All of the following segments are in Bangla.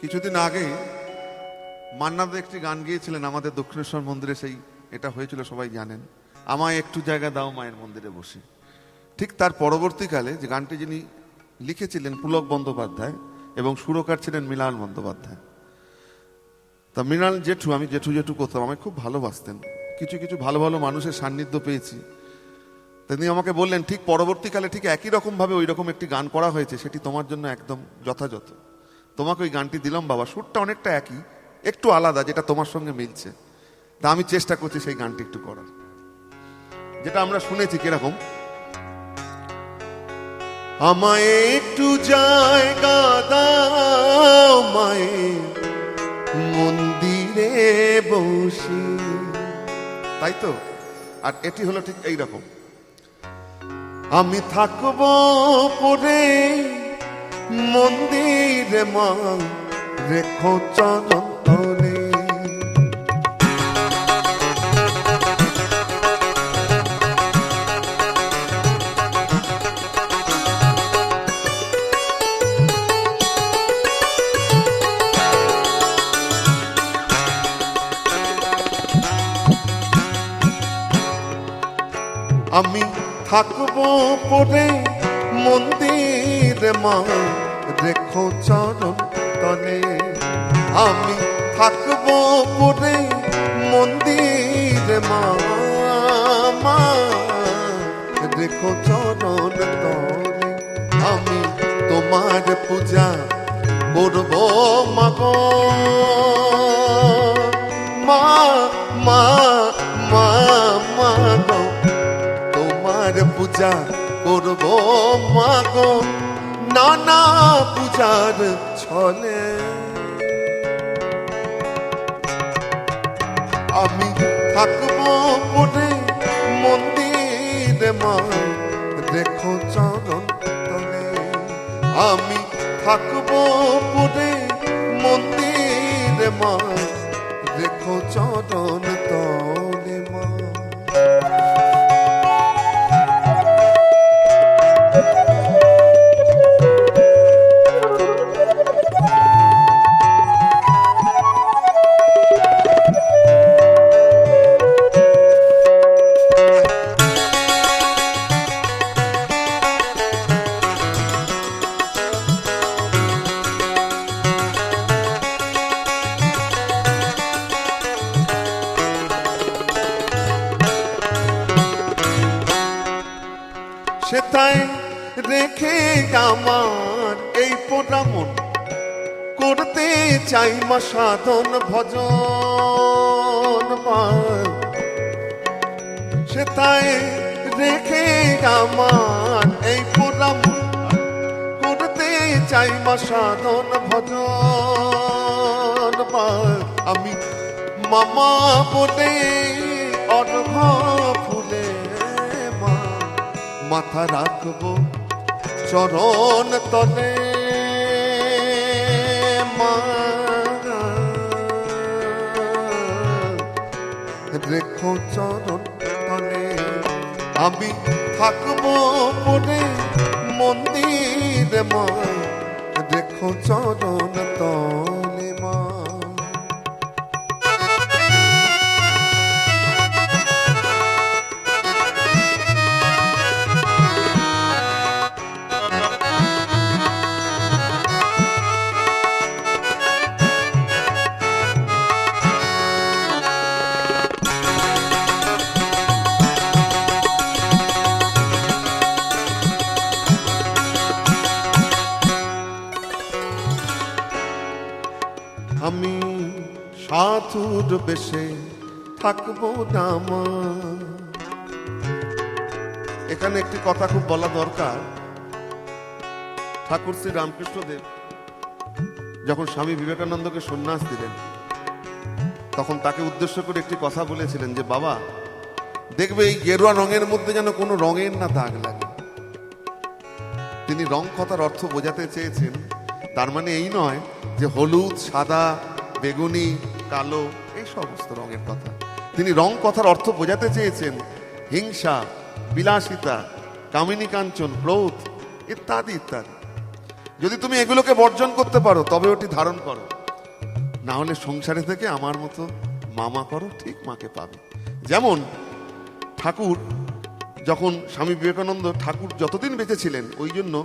কিছুদিন আগে মান্নাদা একটি গান গিয়েছিলেন আমাদের দক্ষিণেশ্বর মন্দিরে, সেই এটা হয়েছিল, সবাই জানেন। আমায় একটু জায়গা দাও মায়ের মন্দিরে বসে। ঠিক তার পরবর্তীকালে যে গানটি যিনি লিখেছিলেন পুলক বন্দ্যোপাধ্যায় এবং সুরকার ছিলেন মৃণাল বন্দ্যোপাধ্যায়। তা মৃণাল জেঠু, আমি জেঠু জেঠু করতাম, আমায় খুব ভালোবাসতেন। কিছু কিছু ভালো ভালো মানুষের সান্নিধ্য পেয়েছি। তিনি আমাকে বললেন, ঠিক পরবর্তীকালে ঠিক একই রকমভাবে ওই রকম একটি গান করা হয়েছে, সেটি তোমার জন্য একদম যথাযথ। তোমাকে ওই গানটি দিলাম বাবা। সুরটা অনেকটা একই, একটু আলাদা, যেটা তোমার সঙ্গে মিলছে। তা আমি চেষ্টা করছি সেই গানটি একটু করার। যেটা আমরা শুনেছি কীরকম? আমায় একটু জায়গা দাও মায়ের মন্দিরে বসে। তাই তো? আর এটি হলো ঠিক এই রকম আমি থাকব পরে মন্দিরে মা রেখো চরণ তলে আমি থাকব পরে মন্দির মা রেখো চরণ তলে। আমি থাকব পরে মন্দির মা রেখো চরণ তলে। আমি তোমার পূজা করব মাগো। মা মা মা মা তোমার পূজা করব মাগো। নানা পূজার ছলে। আমি থাকব পরে মন্দির মা দেখো চরণ তলে। আমি থাকব পরে মন্দির মা দেখো চরণ তলে। রেখে আমার এই পোড়ামন করতে চাই মা সাধন ভজন সে তাই রেখে আমার এই পোড়ামন করতে চাই মা সাধন ভজন। আমি মামা বলে অর্ঘ ফুলে মা, মাথা রাখব চরণ তলে রেখো চরণ তলে আমি থাকব পরে মন্দির মা রেখো চরণ তলে। সাধুর বেশে থাকব নামা এখানে একটি কথা খুব বলা দরকার। ঠাকুর শ্রী রামকৃষ্ণদেব যখন স্বামী বিবেকানন্দকে সন্ন্যাস দিলেন, তখন তাকে উদ্দেশ্য করে একটি কথা বলেছিলেন যে, বাবা, দেখবে এই গেরুয়া রঙের মধ্যে যেন কোনো রঙের না দাগ লাগে। তিনি রং কথার অর্থ বোঝাতে চেয়েছেন, তার মানে এই নয় যে হলুদ, সাদা, বেগুনি কালো, এই সমস্ত রঙের কথা। তিনি রং কথার অর্থ বোঝাতে চেয়েছেন, হিংসা, বিলাসিতা, কামিনী কাঞ্চন, ক্রোধ, ইত্যাদি ইত্যাদি। যদি তুমি এগুলোকে বর্জন করতে পারো, তবে ওটি ধারণ করো। না হলে সংসারে থেকে আমার মতো মামা করো, ঠিক মাকে পাবে। যেমন, ঠাকুর, যখন স্বামী বিবেকানন্দ ঠাকুর যতদিন বেঁচে ছিলেন ওই জন্য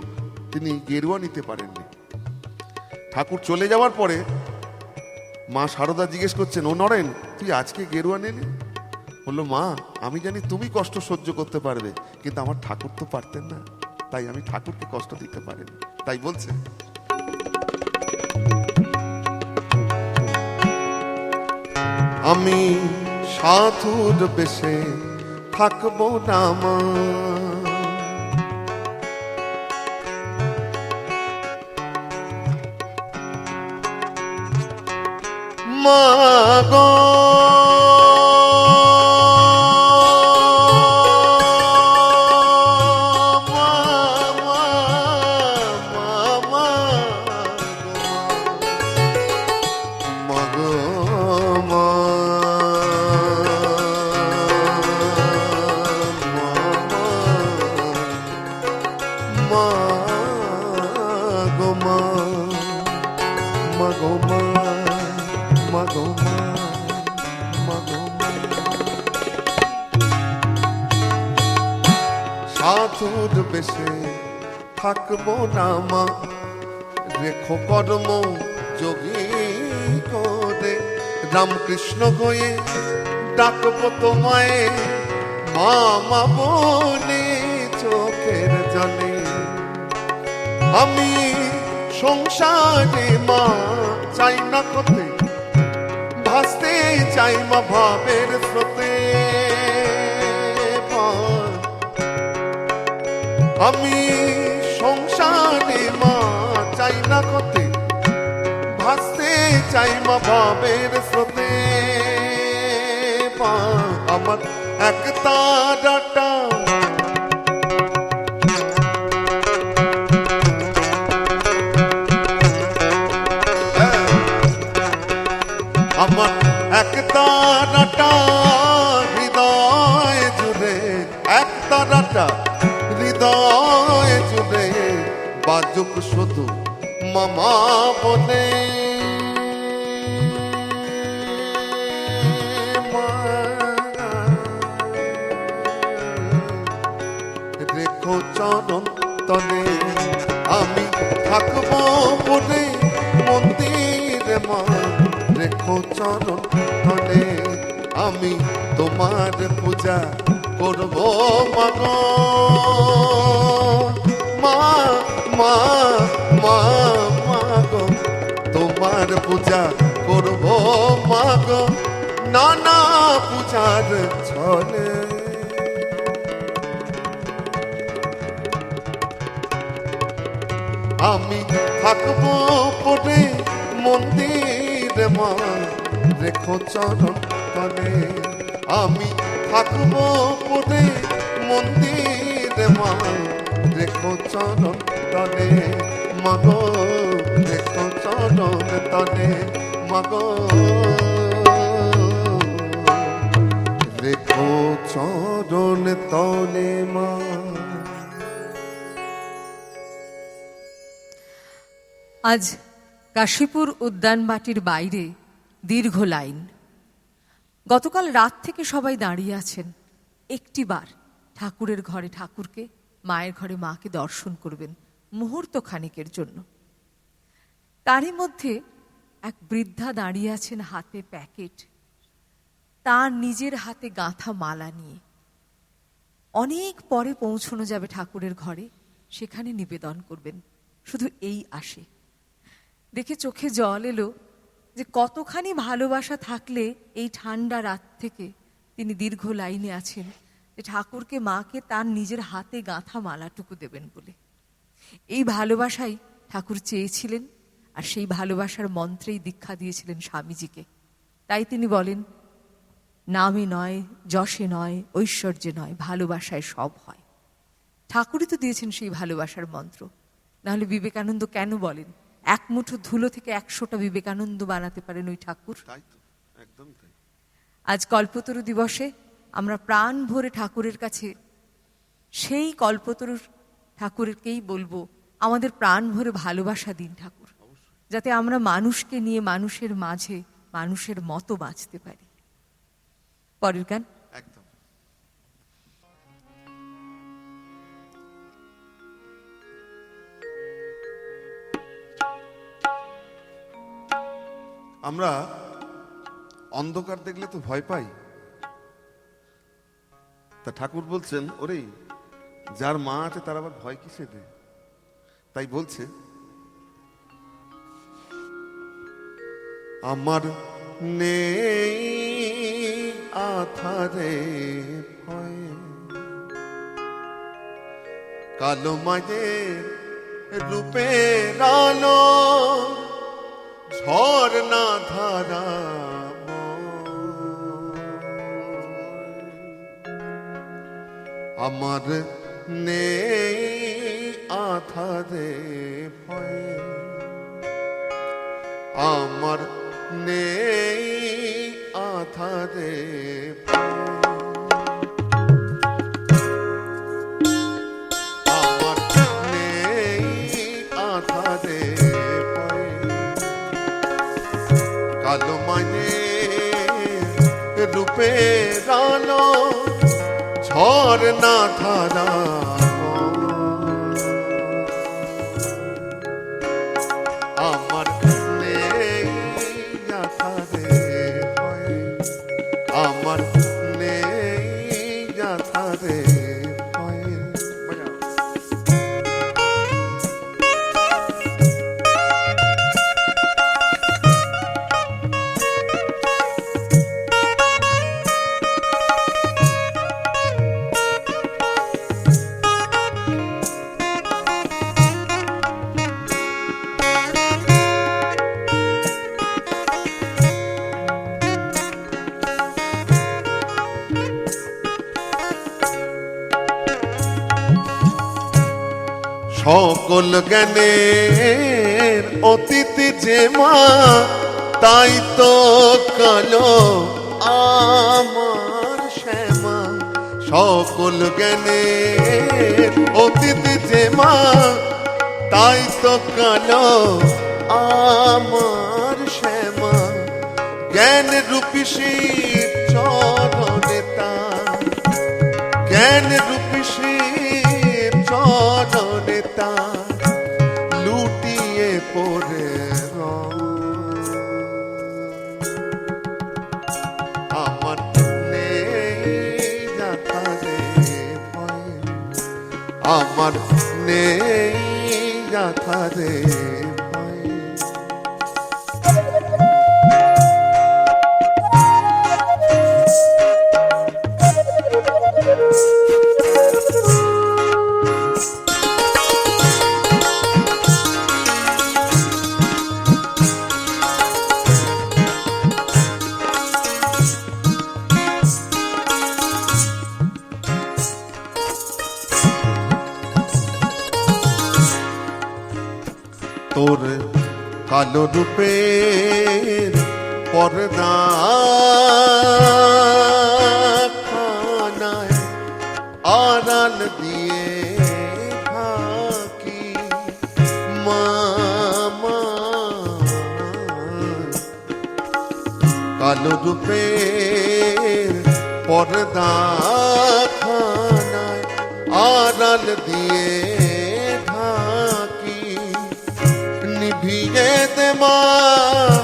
তিনি গেরুয়া নিতে পারেননি। ঠাকুর চলে যাওয়ার পরে মা সারদা জিজ্ঞেস করছেন, ও নরেন, তুই আজকে গেরুয়া নিলি বলল, মা, আমি জানি তুমি কষ্ট সহ্য করতে পারবে, কিন্তু আমার ঠাকুর তো পারতেন না, তাই আমি ঠাকুরকে কষ্ট দিতে পারিনি। তাই বলছে। আমি সাধুর বেশে থাকব না মা। মা সাধুর বেশে থাকব না মা। রেখো কর্ম যোগী করে। রামকৃষ্ণ গয়ে ডাকবো তোমায় মামা বলে চোখের জলে। আমি সংসারে মা, চাই না কতে ভাসতে চাই মা ভাবের স্রোতে। আমি সংসারে মা চাই না কতে ভাসতে চাই মা ভাবের স্রোতে। আমার এক তারাটা মামা বলে রেখো চরণ তলে, আমি থাকব বলে মন্দিরে মা রেখো চরণ তলে, আমি তোমার পূজা করব মাগ। মা মা তোমার পূজা করব মাগ। নানা পূজার ছলে। আমি থাকব পরে মন্দির মা। রেখো চরণ তলে। আমি থাকব পরে মন্দির মা। রেখো চরণ তলে। মাগো রেখো চরণ তলে মাগো। রেখো চরণ তলে মা। আজ কাশীপুর উদ্যানবাটির বাইরে দীর্ঘ লাইন। গতকাল রাত থেকে সবাই দাঁড়িয়ে আছেন। একটিবার ঠাকুরের ঘরে ঠাকুরকে, মায়ের ঘরে মাকে দর্শন করবেন। মুহূর্ত খানিকের জন্য। তারই মধ্যে এক বৃদ্ধা দাঁড়িয়ে আছেন হাতে প্যাকেট। তার নিজের হাতে গাঁথা মালা নিয়ে। অনেক পরে পৌঁছানো যাবে ঠাকুরের ঘরে, সেখানে নিবেদন করবেন। শুধু এই আসে। দেখে চোখে জল এলো যে কতখানি ভালোবাসা থাকলে এই ঠান্ডা রাত থেকে তিনি দীর্ঘ লাইনে আছেন যে ঠাকুরকে মাকে তার নিজের হাতে গাঁথা মালাটুকু দেবেন বলে। এই ভালোবাসাই ঠাকুর চেয়েছিলেন আর সেই ভালোবাসার মন্ত্রেই দীক্ষা দিয়েছিলেন স্বামীজিকে। তাই তিনি বলেন নামে নয় যশে নয় ঐশ্বর্যে নয় ভালোবাসায় সব হয়। ঠাকুরই তো দিয়েছেন সেই ভালোবাসার মন্ত্র। নাহলে বিবেকানন্দ কেন বলেন এক মুঠো ধুলো থেকে একশোটা বিবেকানন্দ বানাতে পারেন ওই ঠাকুর? আজ কল্পতরু দিবসে আমরা প্রাণ ভরে ঠাকুরের কাছে সেই কল্পতরুর ঠাকুরকেই বলব, আমাদের প্রাণ ভরে ভালোবাসা দিন ঠাকুর। যাতে আমরা মানুষকে নিয়ে মানুষের মাঝে মানুষের মতো বাঁচতে পারি। পরের গান। আমরা অন্ধকার দেখলে তো ভয় পাই। তা ঠাকুর বলছেন, ওরে যার মা আছে, তার আবার ভয় কিসে দে তাই বলছে, আমার নেই আধারে ভয়। কালো মাঝের রূপে আলো ঝড় না ধারা আমার নেই আধারে ভয় আমার নেই আধারে আমার নেই আধারে কালো মানে রূপে আলো না ধারা। সকল জ্ঞানের অতীত যে মা, তাই তো কালো আমার শ্যামা। সকল জ্ঞানের অতীত যে মা, তাই তো কালো আমার শ্যামা। জ্ঞান রূপী শিব চরণে জ্ঞান রূপী আমার নেই যাথারে ভয় তোর কালো রূপের পর্দা খানায় আড়াল দিয়ে থাকি। মামা কালো রূপের পর্দা খানায় আড়াল দিয়ে মা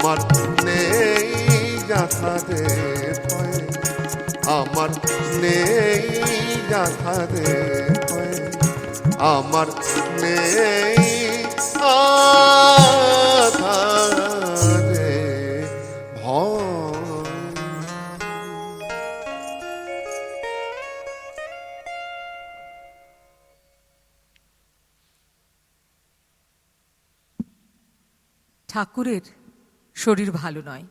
আমার নেই যাথারে ভয়। আমার নেই যাথারে ভয়। আমার নেই ঠাকুরের শরীর ভালো নয়।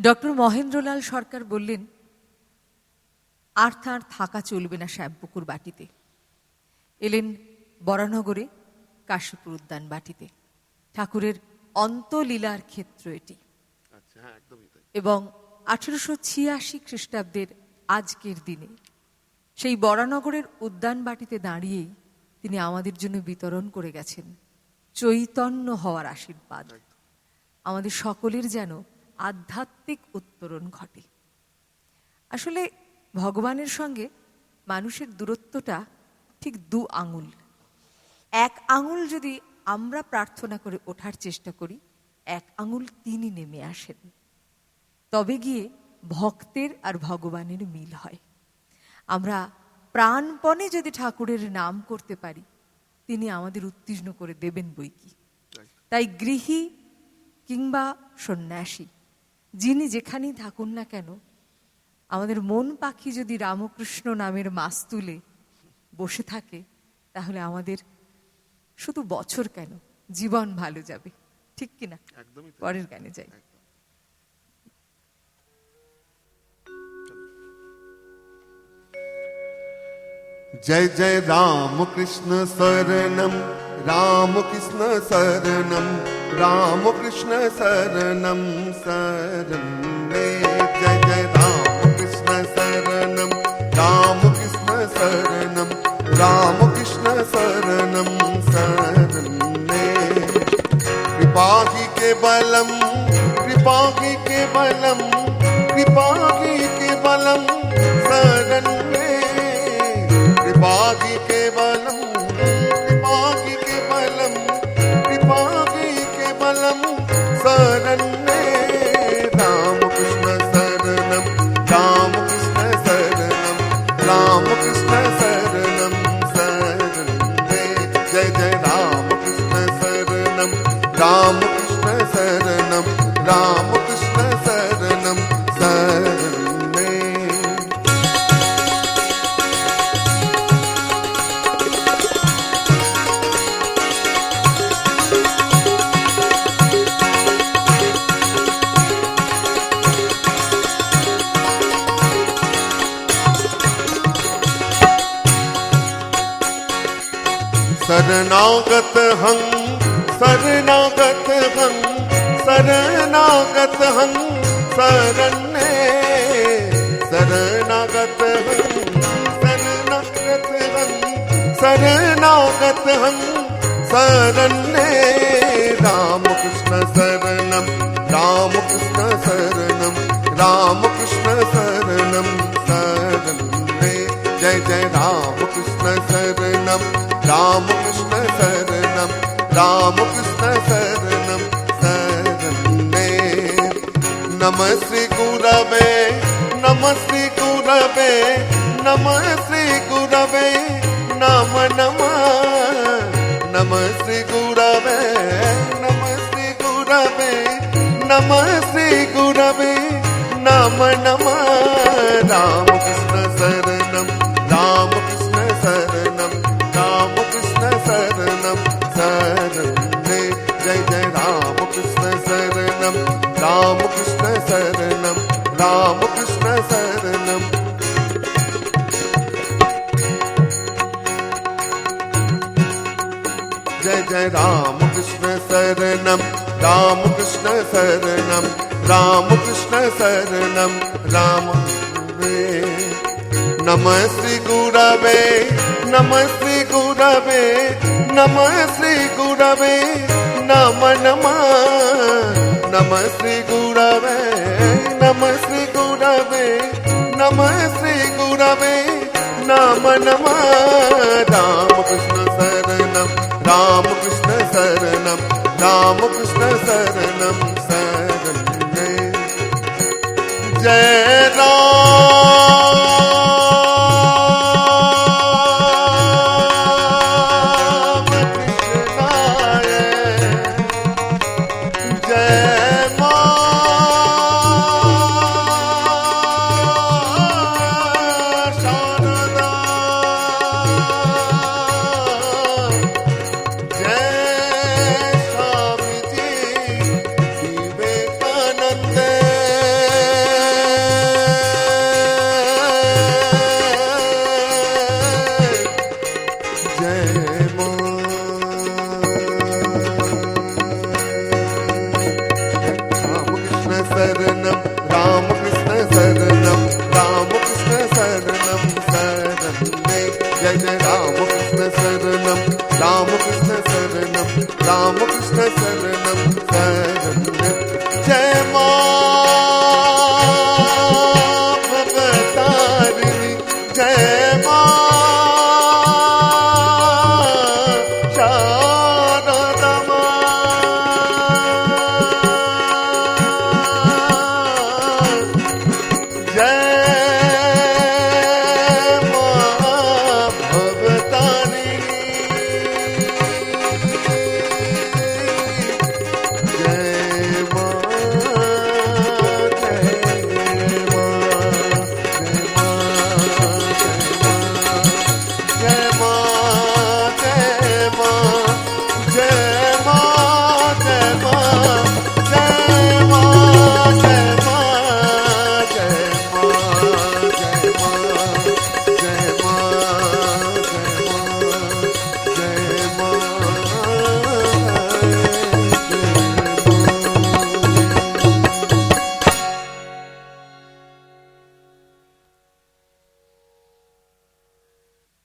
ডক্টর মহেন্দ্রলাল সরকার বললেন আর তাঁর থাকা চলবে না শ্যামপুকুর বাটিতে। এলেন বরানগরে কাশীপুর উদ্যান বাটিতে। ঠাকুরের অন্তলীলার ক্ষেত্র এটি। আচ্ছা হ্যাঁ এবং আঠেরোশো ছিয়াশি খ্রিস্টাব্দের আজকের দিনে সেই বরানগরের উদ্যান বাটিতে দাঁড়িয়েই তিনি আমাদের জন্য বিতরণ করে গেছেন। চৈতন্য হওয়ার আশীর্বাদ। আমাদের সকলের যেন আধ্যাত্মিক উত্তরণ ঘটে। আসলে ভগবানের সঙ্গে মানুষের দূরত্বটা ঠিক দু আঙুল। এক আঙুল যদি আমরা প্রার্থনা করে ওঠার চেষ্টা করি এক আঙুল তিনি নেমে আসেন। তবে গিয়ে ভক্তের আর ভগবানের মিল হয়। আমরা প্রাণপণে যদি ঠাকুরের নাম করতে পারি তিনি আমাদের উত্তীর্ণ করে দেবেন বই কি তাই গৃহী কিংবা সন্ন্যাসী যিনি যেখানেই থাকুন না কেন আমাদের মন পাখি যদি রামকৃষ্ণ নামের মাস তুলে বসে থাকে তাহলে আমাদের শুধু বছর কেন জীবন ভালো যাবে ঠিক কিনা একদমই তাই। পরের গানে যাই जय जय राम कृष्ण शरणम राम राम कृष्ण शरणम मे जय जय राम रामकृष्ण शरणं। रामकृष्ण शरणं। रामकृष्ण शरणं शरणं मे कृपा ही के बलम, कृपा के बलम, कृपा के बलम शरण में के बलम। शरणागत हम शरणागत हम शरणागत हम शरण्य शरणागत हम शरणागत हम राम कृष्ण शरणम राम कृष्ण शरणम राम कृष्ण शरणम शरण्य जय जय राम कृष्ण शरणम राम சரணம் ராமகிருஷ்ண சரணம் சரணே நம ஸ்ரீ குரவே நம ஸ்ரீ குரவே நம ஸ்ரீ குரவே நம நம நம ஸ்ரீ குரவே நம ஸ்ரீ குரவே நம ஸ்ரீ குரவே நம நம ராமகிருஷ்ண சரணம் ராமகிருஷ்ண சரணம் शरणं शरणे जय जय रामकृष्ण शरणं रामकृष्ण शरणं रामकृष्ण शरणम् जय जय रामकृष्ण शरणं रामकृष्ण शरणं रामकृष्ण शरणं राम नमः श्री गुरवे नमः गुरवे नमः श्री गुरवे नम नमः नमः श्री गुरवे नमः श्री गुरवे नमः श्री गुरवे नम नमः, राम कृष्ण शरणम राम कृष्ण शरणम राम कृष्ण शरणम शरण जय மலரனும்